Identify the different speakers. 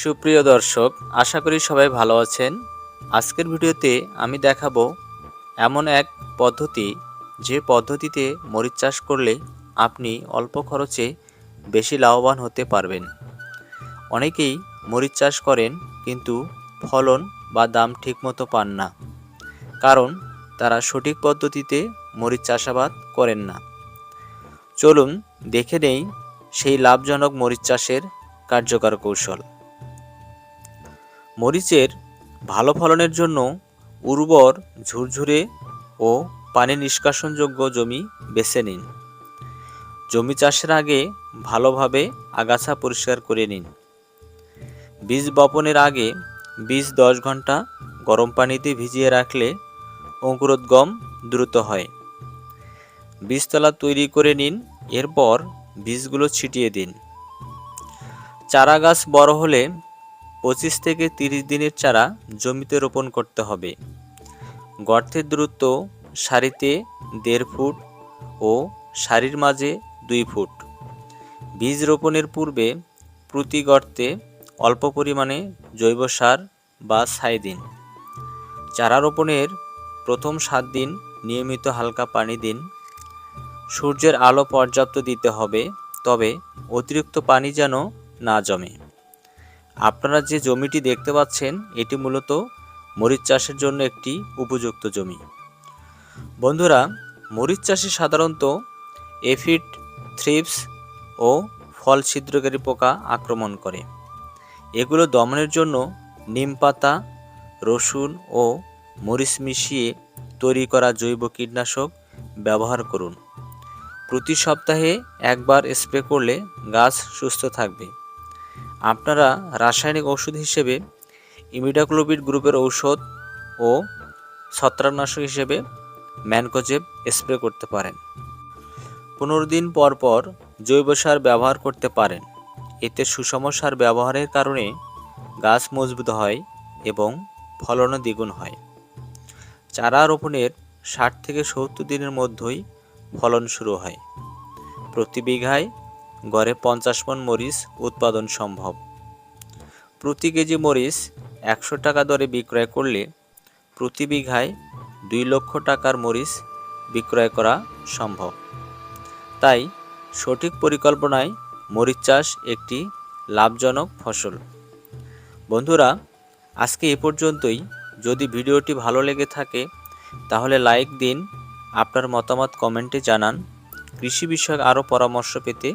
Speaker 1: সুপ্রিয় দর্শক, আশা করি সবাই ভালো আছেন। আজকের ভিডিওতে আমি দেখাবো এমন এক পদ্ধতি, যে পদ্ধতিতে মরিচ চাষ করলে আপনি অল্প খরচে বেশি লাভবান হতে পারবেন। অনেকেই মরিচ চাষ করেন, কিন্তু ফলন বা দাম ঠিকমতো পান না, কারণ তারা সঠিক পদ্ধতিতে মরিচ চাষাবাদ করেন না। চলুন দেখে নেই সেই লাভজনক মরিচ চাষের কার্যকর কৌশল। মরিচের ভালো ফলনের জন্য উর্বর ঝুরঝুরে ও পানি নিষ্কাশনযোগ্য জমি বেছে নিন। জমি চাষের আগে ভালোভাবে আগাছা পরিষ্কার করে নিন। বীজ বপনের আগে বীজ দশ ঘণ্টা গরম পানিতে ভিজিয়ে রাখলে অঙ্কুরোদ্গম দ্রুত হয়। বীজতলা তৈরি করে নিন, এরপর বীজগুলো ছিটিয়ে দিন। চারা গাছ বড় হলে পঁচিশ থেকে তিরিশ দিনের চারা জমিতে রোপণ করতে হবে। গর্তের দূরত্ব সারিতে দেড় ফুট ও সারির মাঝে দুই ফুট। বীজ রোপণের পূর্বে প্রতি গর্তে অল্প পরিমাণে জৈব সার বা ছাই দিন। চারা রোপণের প্রথম সাত দিন নিয়মিত হালকা পানি দিন। সূর্যের আলো পর্যাপ্ত দিতে হবে, তবে অতিরিক্ত পানি যেন না জমে। আপনারা যে জমিটি দেখতে পাচ্ছেন, এটি মূলত মরিচ চাষের জন্য একটি উপযুক্ত জমি। বন্ধুরা, মরিচ চাষে সাধারণত এফিড, থ্রিপস ও ফল ছিদ্রকারী পোকা আক্রমণ করে। এগুলো দমনের জন্য নিম পাতা, রসুন ও মরিচ মিশিয়ে তৈরি করা জৈব কীটনাশক ব্যবহার করুন। প্রতি সপ্তাহে একবার স্প্রে করলে গাছ সুস্থ থাকবে। আপনারা রাসায়নিক ওষুধ হিসেবে ইমিডাক্লোবিড গ্রুপের ঔষধ ও ছত্রাকনাশক হিসেবে ম্যানকোজেব স্প্রে করতে পারেন। পনেরো দিন পর পর জৈব সার ব্যবহার করতে পারেন। এতে সুষম সার ব্যবহারের কারণে গাছ মজবুত হয় এবং ফলনও দ্বিগুণ হয়। চারা রোপণের ষাট থেকে সত্তর দিনের মধ্যেই ফলন শুরু হয়। প্রতি বিঘায় গড়ে পঞ্চাশ মন মরিচ উৎপাদন সম্ভব। প্রতি কেজি মরিচ একশো টাকা দরে বিক্রয় করলে প্রতি বিঘায় দুই লক্ষ টাকার মরিচ বিক্রয় করা সম্ভব। তাই সঠিক পরিকল্পনায় মরিচ চাষ একটি লাভজনক ফসল। বন্ধুরা, আজকে এ পর্যন্তই। যদি ভিডিওটি ভালো লেগে থাকে, তাহলে লাইক দিন, আপনার মতামত কমেন্টে জানান। কৃষি বিষয়ক আরও পরামর্শ পেতে